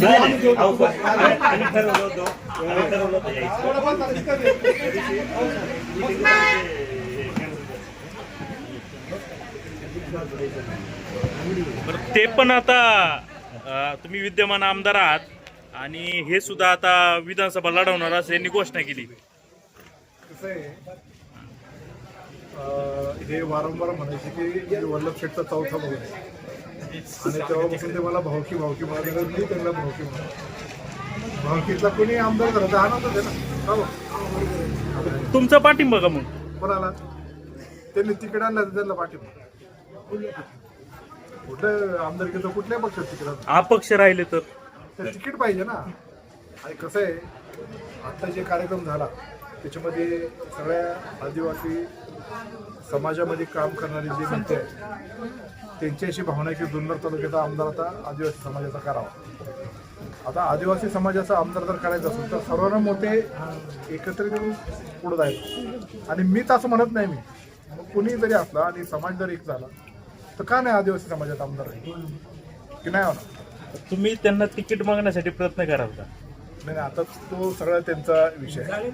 ठरवलं होतं ठरवलं होतं ते पण आता तुम्ही विद्यमान आमदार आहात आणि हे सुद्धा आता विधानसभा लढवणार असं यांनी घोषणा केली. हे वारंवार म्हणायचे की वल्लभ शेठचा चौथा भाऊ आणि तेव्हापासून ते मला भावकी भावकी म्हणाले तर मी त्यांना भावकी म्हणतो. भावकीतला कोणी आमदार झाला तर आनंदच आहे ना हो. तुमचा पाठिंबा का मग? कोणाला? त्यांनी तिकडे आणला तर त्यांना पाठिंबा. कुठं आमदारकीचं कुठल्याही पक्षात तिकीट अपक्ष राहिले तर. तर तिकीट पाहिजे ना. आणि कसं आहे आत्ता जे कार्यक्रम झाला त्याच्यामध्ये सगळ्या आदिवासी समाजामध्ये काम करणारी जी नेते आहेत त्यांच्याशी भावना की जुन्नर तालुक्याचा आमदार आता आदिवासी समाजाचा करावा. आता आदिवासी समाजाचा आमदार जर करायचा असेल तर सर्वांना मोठे एकत्रित येऊन पुढे जायचं. आणि मीच असं म्हणत नाही मी. मग कुणी जरी असला आणि समाज जर एक झाला तर का नाही आदिवासी समाजाचा आमदार राहील? की नाही होणार? तुम्ही त्यांना तिकीट मागण्यासाठी प्रयत्न कराल का? नाही आता तो सगळा त्यांचा विषय आहे.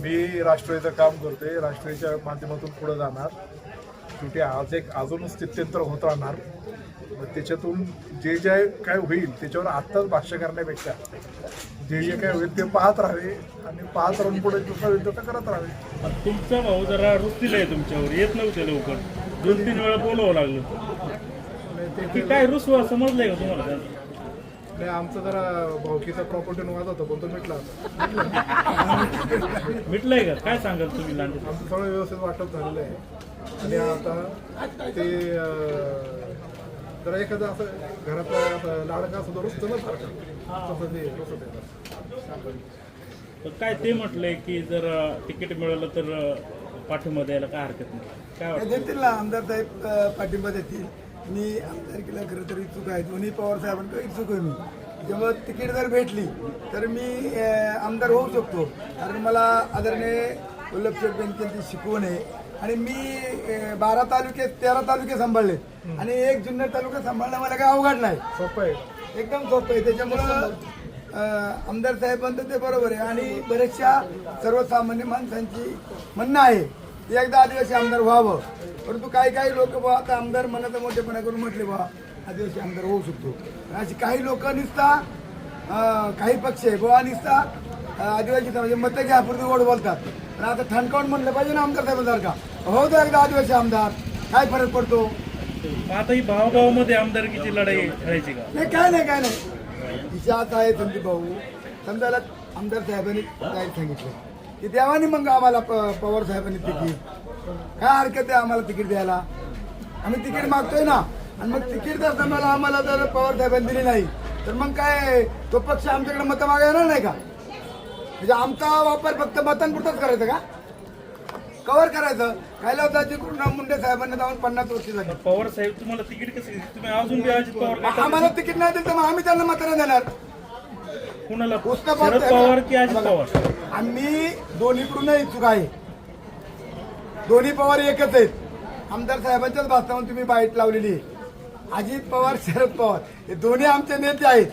मी राष्ट्रवादीचं काम करतोय राष्ट्रवादीच्या माध्यमातून पुढे जाणार. शेवटी आज एक अजून स्थित्यंतर होत राहणार. मग त्याच्यातून जे जे काय होईल त्याच्यावर आत्ताच भाष्य करण्यापेक्षा जे जे काय होईल ते पाहत राहावे आणि पाहत राहून पुढे जसं होईल तसं करत राहावे. तुमचा भाऊ जरा रुसतील आहे तुमच्यावर येत नव्हते लवकर. दोन तीन वेळा बोलावं लागलं. ते काय रुसवा समजलंय का तुम्हाला? नाही आमचा जरा भावकीचा प्रॉपर्टी वाद होता पण तो मिटला. मिटलंय का? काय सांगाल तुम्ही लांडे आमचं सगळं व्यवस्थित वाटप झालेलं आहे. आणि आता ते जरा एखादं असं घरातला असं लाडका असं रुसतं ना सारखं तसं ते तर काय ते म्हटलंय की जर तिकीट मिळालं तर पाठिंबा द्यायला काय हरकत नाही. काय हे वाटतं? देतील ना आमदार साहेब पाठिंबा देतील. मी आमदारकीला खरं तर इच्छुक आहे. दोन्ही पवार साहेबांकडे इच्छुक आहे मी. त्यामुळे तिकीट जर भेटली तर मी आमदार होऊ शकतो. कारण मला आदरणीय वल्लभशेठ बँकेची शिकवण आहे. आणि मी बारा तालुके तेरा तालुके सांभाळले. आणि एक जुन्नर तालुका सांभाळणं मला काही अवघड नाही. सोपं आहे. एकदम सोपं आहे. त्याच्यामुळं आमदार साहेबांचं ते बरोबर आहे. आणि बऱ्याचशा सर्वसामान्य माणसांची म्हणणं आहे एकदा आदिवासी आमदार व्हावं. परंतु काही काही लोक बा आता आमदार मनाचा मोठेपणा करून म्हटले बा आदिवासी आमदार होऊ शकतो. अशी काही लोक निसता काही पक्ष आहे बुवा निसता आदिवासी म्हणजे मतं घ्या पूर्वी गोड बोलतात. पण आता ठणकावून म्हणलं पाहिजे ना आमदार साहेबांसारखा. हो तर एकदा आदिवासी आमदार काय फरक पडतो? आता ही भावाभावामध्ये आमदारकीची लढाई का? नाही काय नाही काय नाही. विषयात आहे संदीप भाऊ. समजायला आमदार साहेबांनी काय सांगितलं. की देवानी मग आम्हाला पवार साहेबांनी तिकीट काय हरकत आहे आम्हाला तिकीट द्यायला? आम्ही तिकीट मागतोय ना. आणि मग तिकीट जर समजा आम्हाला जर पवार साहेबांनी दिली नाही तर मग काय तो पक्ष आमच्याकडे मतं मागा येणार नाही का? म्हणजे आमचा वापर फक्त मतांपुरताच करायचा का? कव्हर करायचं. काय होता तिकडून मुंडे साहेबांना जाऊन पन्नास वर्ष झाली. पवार साहेब तुम्हाला तिकीट कसं? तुम्ही अजून बी अजित पवार काय आम्हाला तिकीट नाही दिलं तर मग आम्ही त्यांना मतं नाही देणार. कुणाला? उस्मानाबाद शरद पवार की अजित पवार? आम्ही दोन्हीकडून इच्छुक आहे. दोन्ही पवार एकच आहेत. आमदार साहेबांच्याच भाषणावर तुम्ही बाईट लावलेली आहे. अजित पवार शरद पवार हे दोन्ही आमचे नेते आहेत.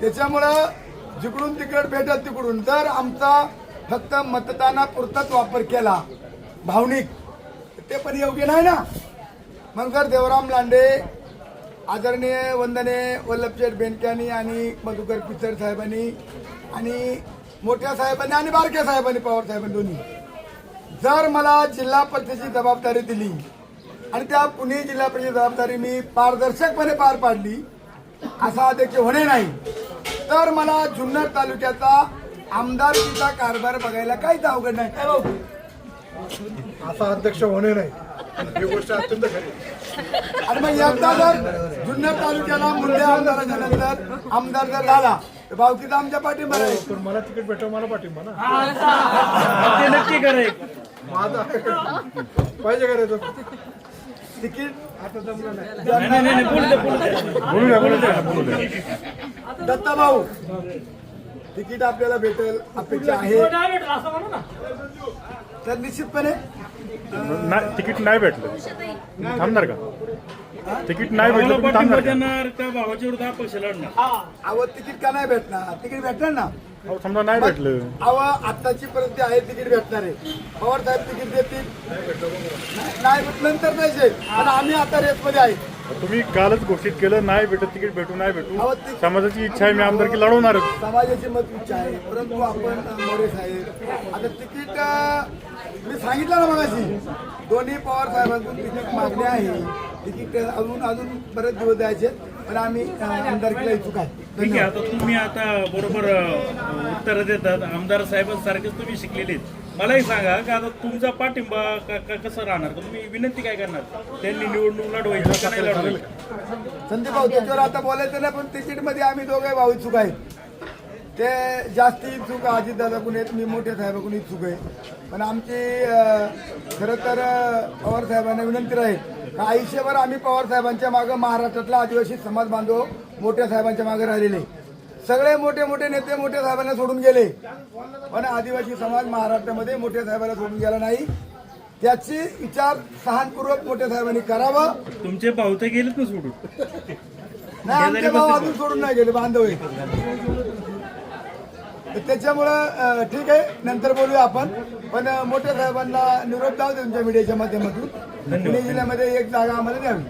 त्याच्यामुळं जिकडून तिकडं भेटत तिकडून. जर आमचा फक्त मतदानापुरताच वापर केला भावनिक ते पण योग्य नाही ना? मग जर देवराम लांडे आदरणीय वंदने वल्लभशेठ बेनक्यांनी आणि मधुकर पिचर साहेबांनी आणि मोठ्या साहेबांनी आणि बारक्या साहेबांनी पवार साहेबांनी दोन्ही. जर मला जिल्हा परिषदेची जबाबदारी दिली आणि त्या पुणे जिल्हा परिषद जबाबदारी मी पारदर्शकपणे पार पाडली असा अध्यक्ष होणे नाही तर मला जुन्नर तालुक्याचा आमदारकीचा कारभार बघायला काहीच अवघड नाही काय भाऊ? असा अध्यक्ष होणे नाही ही गोष्ट अत्यंत खरी आहे. आणि मग एकदा जर जुन्नर तालुक्याला मुंडे आमदाराच्या नंतर आमदार जर झाला तर भावकीचा आमच्या पाठिंबा आहे पण मला तिकीट भेटावं मला पाठिंबा ना. ते नक्की करे माझा. पाहिजे करायचं तिकीट? आता जमलं नाही. दत्ता भाऊ तिकीट आपल्याला भेटेल अपेक्षा आहे. तर निश्चितपणे ना- तिकीट नाही भेटलं. थांबणार का? तिकीट नाही भेटलं तुम्ही थांबणार का? त्या भावाच्या विरुद्ध अपक्ष लढणार अहो तिकीट का नाही भेटणार? तिकीट भेटणार ना? अहो, समजा नाही भेटलं. अहो आत्ताची परिस्थिती आहे तिकीट भेटणार आहे. पवार साहेब तिकीट देतील. नाही- नाही भेटलं नंतर नाही पण आम्ही आता रेसमध्ये आहे. तुम्ही कालच घोषित केलं नाही भेटत तिकीट भेटू नाही भेटू. ते- समाजाची इच्छा आहे मी आमदारकी लढवणारच. समाजाची मत उच्च आहे. परंतु आपण अ, मोरे साहेब आता तिकीट अ, मी सांगितलं ना मगाशी दोन्ही पवार साहेबांकडून तिकीट मागणी आहे तिकीट अजून अजून बरेच दिवस द्यायचे पण आम्ही अ, आमदारकीला इच्छुक आहे. ठीक आहे आता तुम्ही आता बरोबर उत्तर देतात. आमदार साहेबांसारखेच तुम्ही शिकलेले. मलाही सांगा का आता तुमचा पाठिंबा कसं राहणार? तुम्ही विनंती काय करणार? त्यांनी निवडणूक लढवायची का नाही लढवायची? संदीप भाऊ त्याच्यावर आता बोलायचं नाही पण तिकीटमध्ये आम्ही दोघे भाऊ इच्छुक आहेत. ते जास्ती इच्छुक अजित दादा कुणी आहेत मी मोठे साहेबाकडून इच्छुक आहे. पण आमची खरं तर पवार साहेबांना विनंती राहील का आयुष्यभर आम्ही पवार साहेबांच्या मागं महाराष्ट्रातला आदिवासी समाज बांधव मोठ्या साहेबांच्या मागे राहिलेले. सगळे मोठे मोठे नेते मोठ्या साहेबांना सोडून गेले. पण आदिवासी समाज महाराष्ट्रामध्ये मोठ्या साहेबांना सोडून गेला नाही. त्याची विचार सहानपूर्वक मोठ्या साहेबांनी करावा. तुमचे तर गेलेत ना सोडून. नाही आमचे भाऊ अजून सोडून नाही गेले बांधव त्याच्यामुळं ठीक आहे नंतर बोलूया आपण. पण मोठ्या साहेबांना निरोप द्यावा तुमच्या मीडियाच्या माध्यमातून. पुणे जिल्ह्यामध्ये एक जागा आम्हाला द्यावी.